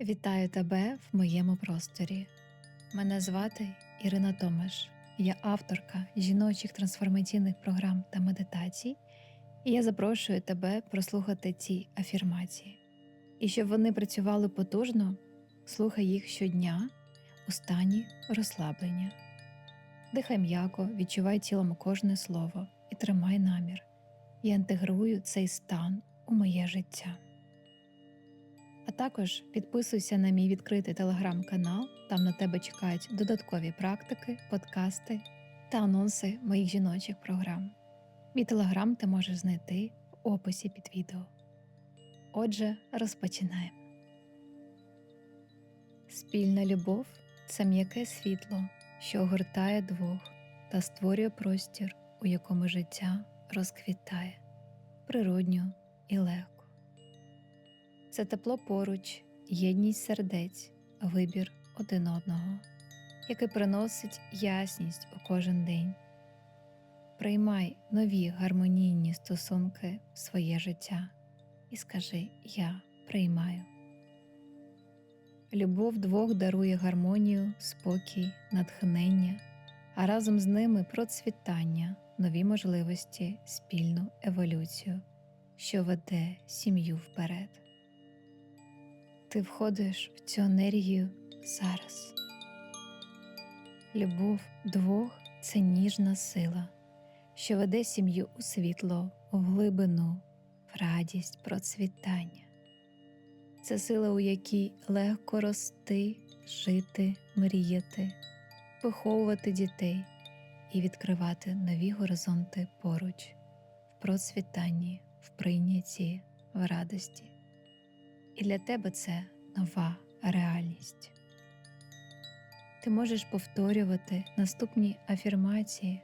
Вітаю тебе в моєму просторі. Мене звати Ірина Томаш. Я авторка жіночих трансформаційних програм та медитацій, і я запрошую тебе прослухати ці афірмації. І щоб вони працювали потужно, слухай їх щодня у стані розслаблення. Дихай м'яко, відчувай тілом кожне слово і тримай намір. Я інтегрую цей стан у моє життя. А також підписуйся на мій відкритий телеграм-канал, там на тебе чекають додаткові практики, подкасти та анонси моїх жіночих програм. Мій телеграм ти можеш знайти в описі під відео. Отже, розпочинаємо. Спільна любов це м'яке світло, що огортає двох та створює простір, у якому життя розквітає природньо і легко. Це тепло поруч, єдність сердець, вибір один одного, який приносить ясність у кожен день. Приймай нові гармонійні стосунки в своє життя і скажи Я приймаю. Любов двох дарує гармонію, спокій, натхнення, а разом з ними процвітання, нові можливості, спільну еволюцію, що веде сім'ю вперед. Ти входиш в цю енергію зараз. Любов двох це ніжна сила, що веде сім'ю у світло, в глибину, в радість, процвітання. Це сила, у якій легко рости, жити, мріяти, виховувати дітей і відкривати нові горизонти поруч, в процвітанні, в прийнятті, в радості. І для тебе це нова реальність. Ти можеш повторювати наступні афірмації,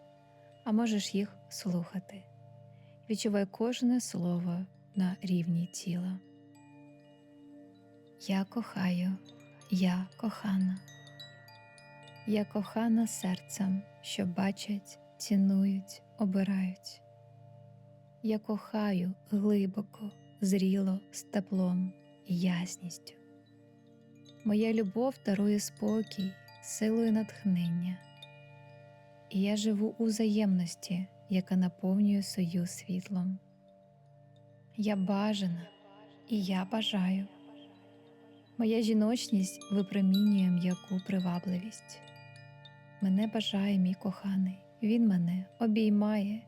а можеш їх слухати. Відчувай кожне слово на рівні тіла. Я кохаю, я кохана. Я кохана серцем, що бачать, цінують, обирають. Я кохаю глибоко, зріло, з теплом ясністю. Моя любов дарує спокій, силу і натхнення, і я живу у взаємності, яка наповнює союз світлом. Я бажана і я бажаю. Моя жіночність випромінює м'яку привабливість. Мене бажає мій коханий, він мене обіймає,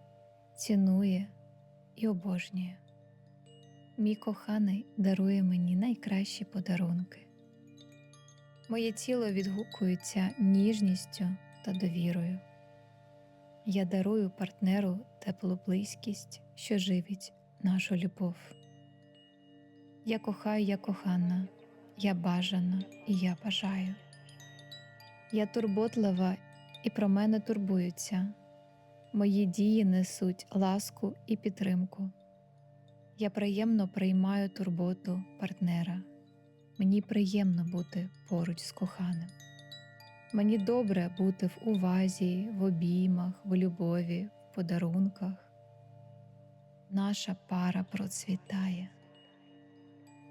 цінує і обожнює. Мій коханий дарує мені найкращі подарунки. Моє тіло відгукується ніжністю та довірою. Я дарую партнеру теплу близькість, що живить нашу любов. Я кохаю, я кохана, я бажана і я бажаю. Я турботлива і про мене турбуються. Мої дії несуть ласку і підтримку. Я приємно приймаю турботу партнера. Мені приємно бути поруч з коханим. Мені добре бути в увазі, в обіймах, в любові, в подарунках. Наша пара процвітає.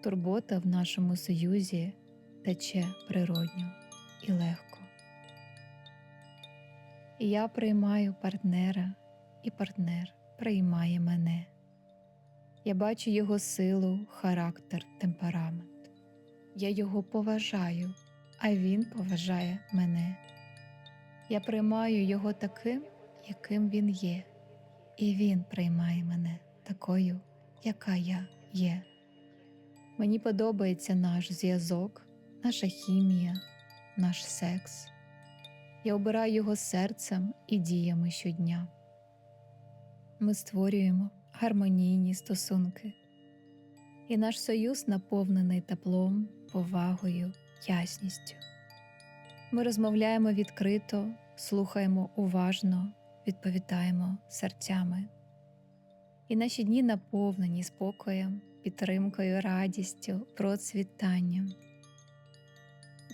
Турбота в нашому союзі тече природньо і легко. І я приймаю партнера, і партнер приймає мене. Я бачу його силу, характер, темперамент. Я його поважаю, а він поважає мене. Я приймаю його таким, яким він є, і він приймає мене такою, яка я є. Мені подобається наш зв'язок, наша хімія, наш секс. Я обираю його серцем і діями щодня. Ми створюємо гармонійні стосунки, і наш союз наповнений теплом, повагою, ясністю. Ми розмовляємо відкрито, слухаємо уважно, відповідаємо серцями. І наші дні наповнені спокоєм, підтримкою, радістю, процвітанням.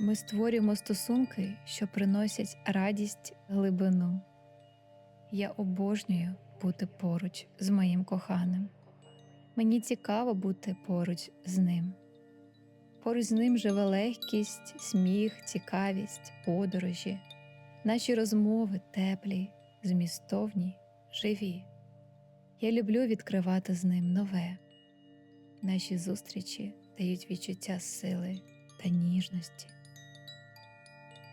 Ми створюємо стосунки, що приносять радість глибину. Я обожнюю бути поруч з моїм коханим. Мені цікаво бути поруч з ним. Поруч з ним живе легкість, сміх, цікавість, подорожі. Наші розмови теплі, змістовні, живі. Я люблю відкривати з ним нове. Наші зустрічі дають відчуття сили та ніжності.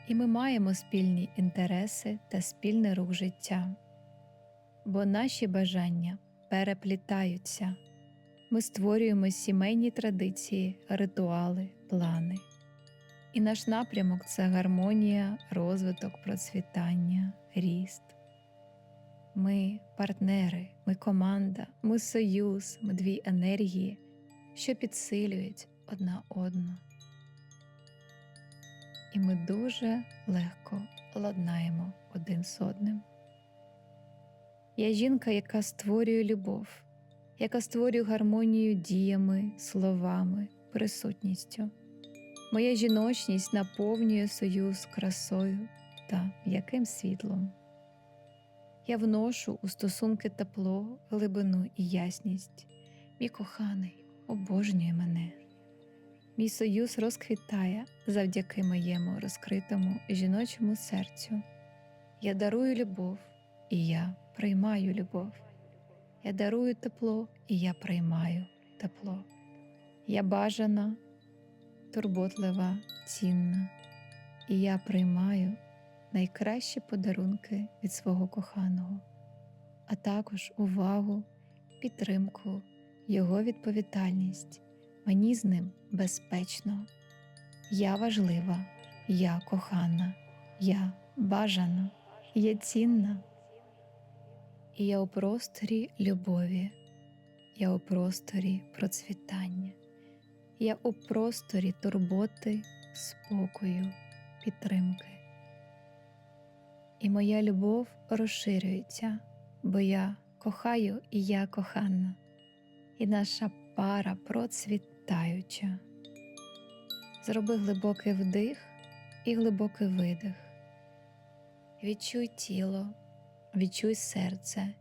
І ми маємо спільні інтереси та спільний рух життя, бо наші бажання переплітаються. Ми створюємо сімейні традиції, ритуали, плани. І наш напрямок це гармонія, розвиток, процвітання, ріст. Ми партнери, ми команда, ми союз, ми дві енергії, що підсилюють одна одну. І ми дуже легко ладнаємо один з одним. Я жінка, яка створює любов, яка створює гармонію діями, словами, присутністю. Моя жіночність наповнює союз красою та м'яким світлом. Я вношу у стосунки тепло, глибину і ясність. Мій коханий обожнює мене. Мій союз розквітає завдяки моєму розкритому жіночому серцю. Я дарую любов, і я приймаю любов. Я дарую тепло, і я приймаю тепло. Я бажана, турботлива, цінна, і я приймаю найкращі подарунки від свого коханого, а також увагу, підтримку, його відповідальність. Мені з ним безпечно. Я важлива, я кохана, я бажана, я цінна. І я у просторі любові, я у просторі процвітання, я у просторі турботи, спокою, підтримки. І моя любов розширюється, бо я кохаю і я кохана, і наша пара процвітаюча. Зроби глибокий вдих і глибокий видих. Відчуй тіло, відчуй серце,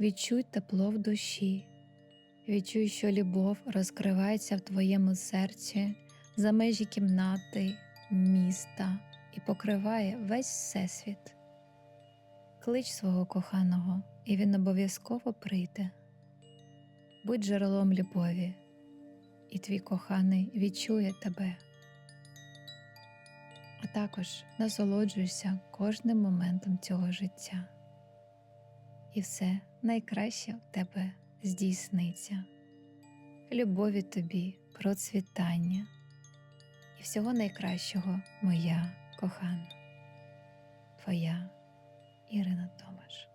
відчуй тепло в душі, відчуй, що любов розкривається в твоєму серці за межі кімнати, міста і покриває весь всесвіт. Клич свого коханого, і він обов'язково прийде. Будь джерелом любові, і твій коханий відчує тебе. А також насолоджуйся кожним моментом цього життя. І все найкраще в тебе здійсниться. Любові тобі, процвітання і всього найкращого, моя кохана, твоя Ірина Томаш.